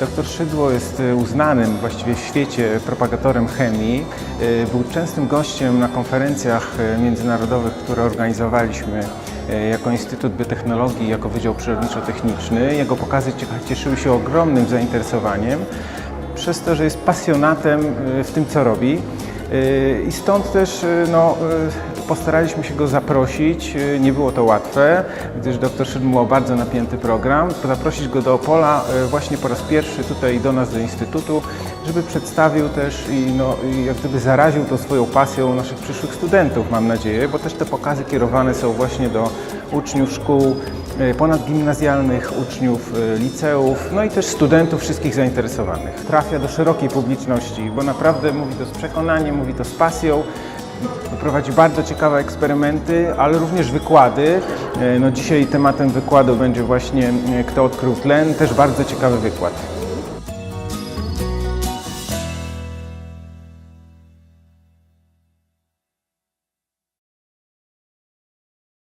Dr Szydło jest e, uznanym właściwie w świecie propagatorem chemii. E, Był częstym gościem na konferencjach e, międzynarodowych, które organizowaliśmy jako Instytut Biotechnologii, jako Wydział Przyrodniczo-Techniczny. Jego pokazy cie- cieszyły się ogromnym zainteresowaniem przez to, że jest pasjonatem w tym, co robi. E, I stąd też e, no, e, postaraliśmy się go zaprosić. Nie było to łatwe, gdyż dr Szydło miał bardzo napięty program. Zaprosić go do Opola właśnie po raz pierwszy tutaj do nas, do Instytutu, żeby przedstawił też i, no, i jak gdyby zaraził tą swoją pasją naszych przyszłych studentów, mam nadzieję, bo też te pokazy kierowane są właśnie do uczniów szkół ponadgimnazjalnych, uczniów e, liceów, no i też studentów wszystkich zainteresowanych. Trafia do szerokiej publiczności, bo naprawdę mówi to z przekonaniem, mówi to z pasją. Prowadzi bardzo ciekawe eksperymenty, ale również wykłady. E, No dzisiaj tematem wykładu będzie właśnie e, kto odkrył tlen, też bardzo ciekawy wykład.